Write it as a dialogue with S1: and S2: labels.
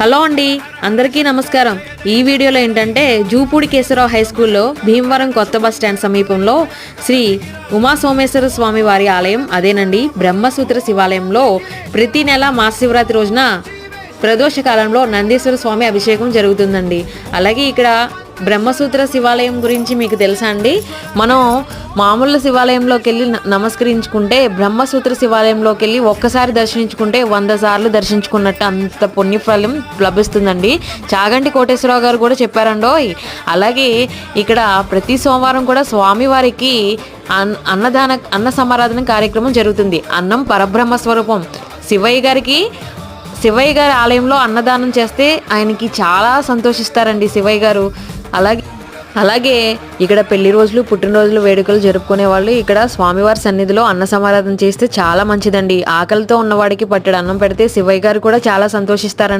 S1: Hello అండి అందరికీ నమస్కారం. ఈ వీడియోలో ఏంటంటే జూపూడి కేశవరావు హై స్కూల్లో భీమవరం కొత్త బస్ స్టాండ్ సమీపంలో శ్రీ ఉమా సోమేశ్వర స్వామి వారి ఆలయం అదేనండి బ్రహ్మసూత్ర శివాలయంలో ప్రతి నెల మహాశివరాత్రి రోజున ప్రదోష కాలంలో నందీశ్వర స్వామి అభిషేకం జరుగుతుందండి. అలాగే ఇక్కడ బ్రహ్మసూత్ర శివాలయం గురించి మీకు తెలుసా అండి? మనం మామూలు శివాలయంలోకి వెళ్ళి న- నమస్కరించుకుంటే బ్రహ్మసూత్ర శివాలయంలోకి వెళ్ళి ఒక్కసారి దర్శించుకుంటే వంద సార్లు దర్శించుకున్నట్టు అంత పుణ్యఫలం లభిస్తుందండి. చాగంటి కోటేశ్వరరావు గారు కూడా చెప్పారండో అలాగే ఇక్కడ ప్రతి సోమవారం కూడా స్వామివారికి అన్ అన్నదాన అన్న సమారాధన కార్యక్రమం జరుగుతుంది. అన్నం పరబ్రహ్మ స్వరూపం. శివయ్య గారికి శివయ్య గారి ఆలయంలో అన్నదానం చేస్తే ఆయనకి చాలా సంతోషిస్తారండి శివయ్య గారు. అలాగే అలాగే ఇక్కడ పెళ్ళి రోజులు పుట్టినరోజులు వేడుకలు జరుపుకునే వాళ్ళు ఇక్కడ స్వామివారి సన్నిధిలో అన్న సమారాధన చేస్తే చాలా మంచిదండి. ఆకలితో ఉన్నవాడికి పట్టెడు అన్నం పెడితే శివయ్య గారు కూడా చాలా సంతోషిస్తారండి